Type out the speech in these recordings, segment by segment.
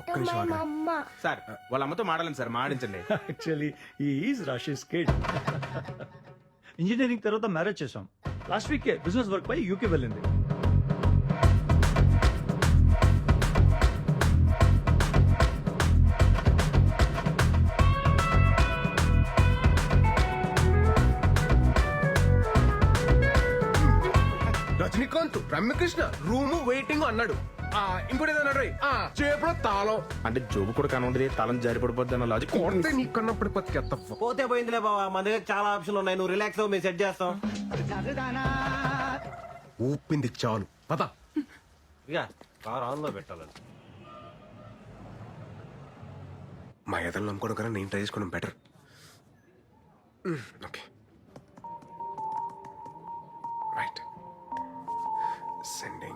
ఒక్క నిమిషం ఆగరా. సార్ వాళ్ళ అమ్మతో మాడాలని sir మాడించండి actually is Rashesh kid engineering తర్వాత మ్యారేజ్ చేసాం లాస్ట్ వీక్ బిజినెస్ వర్క్ పై యూకే వెళ్ళింది. రజనీకాంత్ రమ్యకృష్ణ రూమ్ వెయిటింగ్ అన్నాడు. ఇంకోటి ఏదో అన్నాడు రోయ్. ఆ చేపలో తాళం. అంటే జోబు కూడా కనబడదు తాళం జారి పడిపోద్ది అన్న లాజిక్ కొడితే నీ కన్నప్పుడు పోతే పోయిందిలే బావా మన దగ్గర చాలా ఆప్షన్లు ఉన్నాయి నువ్వు రిలాక్స్ అవ్వు మేము సెట్ చేస్తాం. ఊపింది చాలు. పద. ఇక కార్ ఆన్లో పెట్టాలని మా ఎదలు నమ్ముకోవడం కన్నా నేను ట్రై చేసుకోవడం బెటర్ ఓకే. రైట్ సెండింగ్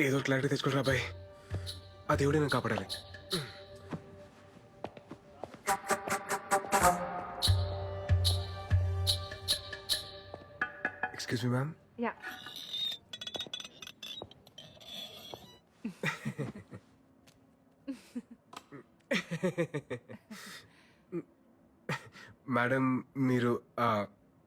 ఏదో క్లారిటీ తెచ్చుకోరా అబ్బాయి ఆ దేవుడే నేను కాపాడాలి. Excuse me ma'am Yeah. Madam మీరు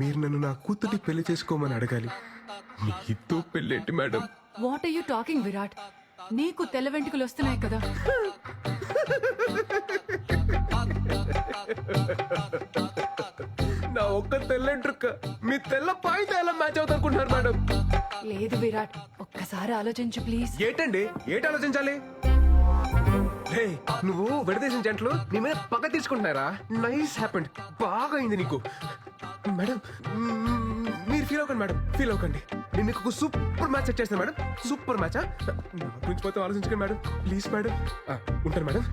మీరు నన్ను నా కూతుర్ని పెళ్ళి చేసుకోమని అడగాలి. మీతో పెళ్ళేంటి madam? What are you talking Virat నీకు తెల్ల వెంట్రుకలు వస్తున్నాయి కదా. నా ఒక్క తెల్లంట్రుక్క మీ తెల్ల పాయితే ఎలా మ్యాచ్ అవుతా అనుకుంటున్నారు మేడం? లేదు విరాట్ ఒక్కసారి ఆలోచించు ప్లీజ్ ఏంటండి? ఏంటి ఆలోచించాలి? రే నువ్వు విడదీసిన జంటలు నీ మీద పగ తీసుకుంటున్నారా? నైస్ హ్యాపెండ్ బాగా అయింది నీకు. మేడం మ్మ్, మీరు ఫీల్ అవ్వకండి మేడం ఫీల్ అవ్వకండి నేను మీకు సూపర్ మ్యాచ్ సెట్ చేస్తాను మేడం సూపర్ మ్యాచ్ నా గురించి మొత్తం ఆలోచించకండి మేడం ప్లీజ్ మేడం ఆ, ఉంటాను మేడం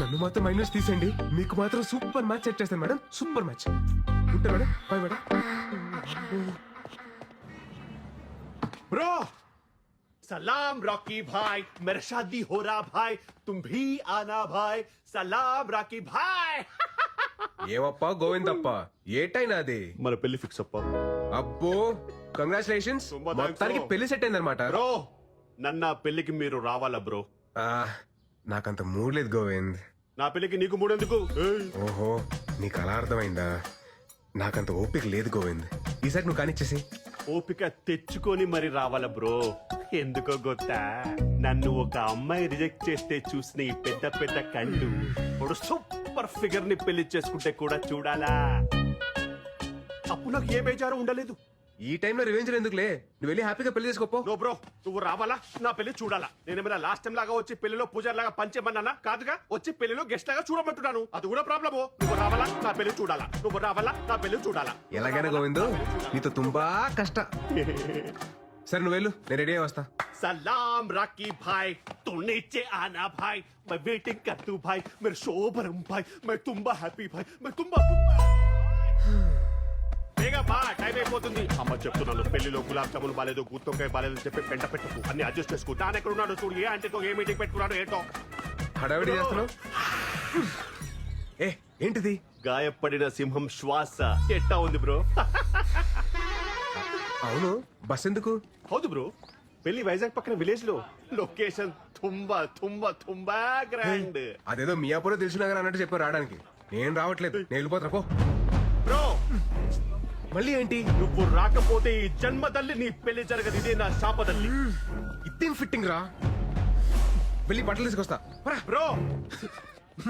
నన్ను మాత్రం మైనస్ తీసేయండి మీకు మాత్రం సూపర్ మ్యాచ్ సెట్ చేస్తాను మేడం సూపర్ మ్యాచ్ ఉంటాను మేడం బాయ్ మేడం ब्रो सलाम रॉकी भाई मेरा शादी हो रहा भाई तुम भी आना भाई सलाम रॉकी भाई ఏవప్ప? గోవిందప్ప. ఏటైనా అది? మన పెళ్ళి ఫిక్స్ అప్ప. అబ్బో కంగ్రాచులేషన్స్ తుంబా thanks, మొత్తానికి bro. పెళ్ళి సెట్ అయిందనమాట బ్రో నన్న పెళ్ళికి మీరు రావాలా బ్రో? నాకంత మూడ్ లేదు గోవింద్. నా పెళ్ళికి నీకు మూడెందుకు ఏయ్, ఓహో నీకు అలా అర్థమైందా? నాకంత ఓపిక లేదు గోవింద్. ఈసారి నువ్వు కానిచ్చేసి. ఓపిక తెచ్చుకొని మరి రావాలా బ్రో? ఎందుకో గొత్తా? నన్ను ఒక అమ్మాయి రిజెక్ట్ చేస్తే చూసిన ఈ పెద్ద పెద్ద కళ్ళు ఇప్పుడు సూపర్ సూపర్ ఫిగర్ని పెళ్ళి చేసుకుంటే కూడా చూడాలా? అప్పుడు నాకు ఏ బేజారు ఉండలేదు. ఈ టైంలో రివెంజ్ ఎందుకులే? నువ్వు వెళ్ళి హ్యాపీగా పెళ్ళి చేసుకోపో. నో బ్రో నువ్వు రావాలా? నా పెళ్ళి చూడాలా? నేనేమైనా లాస్ట్ టైం లాగా వచ్చి పెళ్ళిలో పూజారి లాగా పంచేమన్నానా కాదుగా వచ్చి పెళ్ళిలో గెస్ట్ లాగా చూడమంటున్నాను. అది కూడా ప్రాబ్లము నువ్వు రావాలా? నా పెళ్ళి చూడాలా? నువ్వు రావాలా? నా పెళ్ళి చూడాలా? ఎలాగైనా గోవిందు నీతో తుంబా కష్ట. సరే నువ్వు వెళ్ళు నేను రెడీ అయ్యి వస్తా सलाम राकी भाई तू नीचे आना भाई मैं वेटिंग कर तू भाई मेरे शोभरम भाई मैं तुम्बा హ్యాపీ भाई मैं तुम्बा బేగా బా టైం అయిపోతుంది అమ్మ చెప్తున్నాను పెళ్లిలో గులాబ్ జాములు బాలేదు గుత్తొక్కాయ బాలేదు అని చెప్పి పెంట పెట్టుకు అన్ని అడ్జస్ట్ చేసుకో తాను ఎక్కడ ఉన్నాడు చూడు ఏ అంటేతో ఏ మీటింగ్ పెట్టుకున్నాడు ఏంటో హడావిడి చేస్తున్నావు ఏ ఏంటిది గాయపడిన సింహం శ్వాస ఎట్టా ఉంది బ్రో అవును బస్ ఎందుకు? హౌదు బ్రో పెళ్ళి వైజాగ్ పక్కన విలేజ్లో లొకేషన్ తుంబా తుంబా తుంబా గ్రాండ్ అదేదో మియాపూర్ తెలిసిన నగర్ అన్నట్టు చెప్పారు రావడానికి. నేను రావట్లేదు. నేను వెళ్ళిపోతున్నా పో. బ్రో! మళ్ళీ ఏంటి? నువ్వు రాకపోతే ఈ జన్మదల్లి నీ పెళ్ళి జరగదు. ఇదే నా శాపదల్లి ఇదేం ఫిట్టింగ్ రా? వెళ్ళి బట్టలు తీసుకొస్తా. పరా. బ్రో!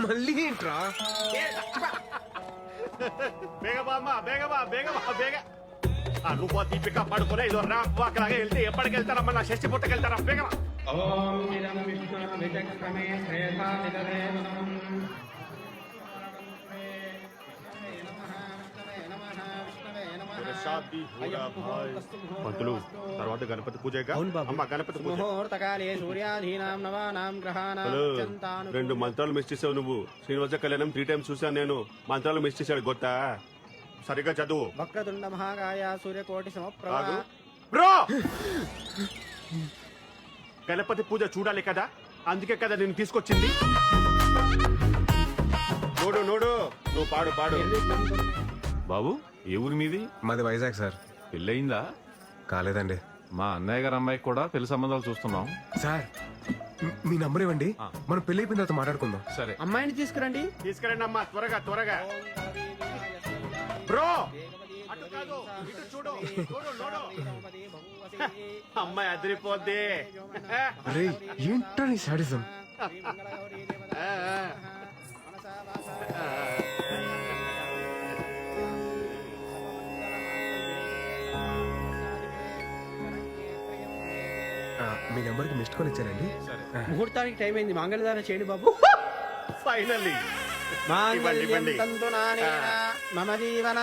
మళ్ళీ ఏంట్రా? బేగబా అమ్మా బేగబా బేగబా బేగ ఆ నువ్వు దీపిక పడుకునే ఇదో రా వాకలాగా వెళ్తే ఎప్పటికి వెళ్తారమ్మా నా షష్టి పుట్టకి వెళ్తారా బేగమా పంతులు తర్వాత గణపతి పూజ అమ్మ గణపతి రెండు మంత్రాలు మిస్ చేసావు నువ్వు. శ్రీనివాస కళ్యాణం త్రీ టైమ్స్ చూసాను నేను. మంత్రాలు మిస్ చేశాడు గొత్తా సరిగ్గా చదువు. వక్రతుండ మహాకాయ సూర్యకోటి సమప్రభ. కాదు. బ్రో! గణపతి పూజ చూడాలి కదా? అందుకే కదా నేను తీసుకొచ్చింది. నోడు నోడు. నువ్వు పాడు పాడు. బాబు ఏ ఊరి మీది? మాది వైజాగ్ సార్. పెళ్ళయిందా? కాలేదండి. మా అన్నయ్య గారు అమ్మాయికి కూడా పెళ్ళి సంబంధాలు చూస్తున్నాం. సార్ మీ- మీ నంబర్ ఇవ్వండి. మనం పెళ్ళి అయిపోయిన తర్వాత మాట్లాడుకుందాం. సరే. అమ్మాయిని తీసుకురండి. తీసుకురండి అమ్మా త్వరగా త్వరగా. బ్రో! అటు కాదు ఇటు చూడు. చూడు నోడు అమ్మాయి అదిరిపోద్ది. అరే ఏంట్రా నీ సాడిజం మీ నెంబర్కి మిస్డ్ కాల్ ఇచ్చారండి ముహూర్తానికి టైం అయింది. మంగళదానం చేయండి బాబు. ఫైనల్లీ మాంగళ్యం. తంతు నానేన మమ జీవన?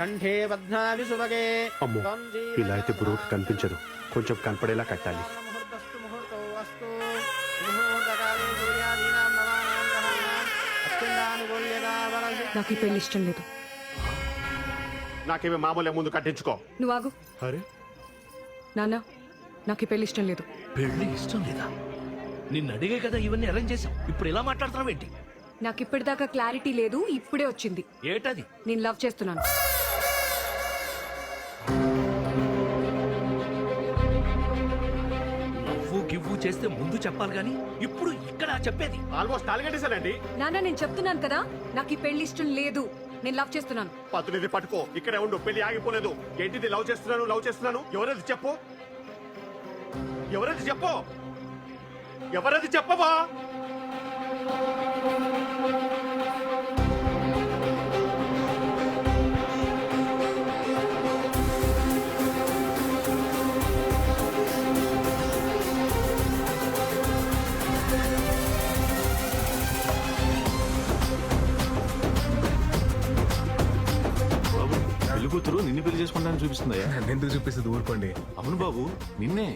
కంఠే పద్మావి సుభగే. అమ్మో, ఇలా అయితే బ్రోకి కనిపించదు కొంచెం కనపడేలా కట్టాలి. నాకు ఈ పెళ్ళి ఇష్టం లేదు. నాకేమి మామూలే ముందు కట్టించుకో. నువ్వు ఆగు. అరే? నాన్న నాకు ఈ పెళ్ళి ఇష్టం లేదు. పెళ్ళి ఇష్టం లేదా? నిన్ను అడిగే కదా ఇవన్నీ అరేంజ్ చేసాం ఇప్పుడు ఇలా మాట్లాడుతున్నావు ఏంటి నాకు ఇప్పటిదాకా క్లారిటీ లేదు ఇప్పుడే వచ్చింది. ఏటది? నేను లవ్ చేస్తున్నాను. నువ్వు గివ్వు చేస్తే ముందు చెప్పాలి గాని ఇప్పుడు ఇక్కడ చెప్పేది. ఆల్మోస్ట్ నాలుగేసానండి నాన్న నేను చెప్తున్నాను కదా నాకు ఈ పెళ్ళి ఇష్టం లేదు. నేను లవ్ చేస్తున్నాను. పత్తునిది పట్టుకో ఇక్కడే ఉండు పెళ్ళి ఆగిపోలేదు. ఏంటిది లవ్ చేస్తున్నాను లవ్ చేస్తున్నాను? ఎవరది చెప్పు? ఎవరది చెప్పు? ఎవరది చెప్పవా? కూతురు నిన్ను పెళ్ళి చేసుకుంటానని చూపిస్తుందయ్యా? నన్ను ఎందుకు చూపిస్తుంది? ఊరుకోండి. అవును బాబు నిన్నే.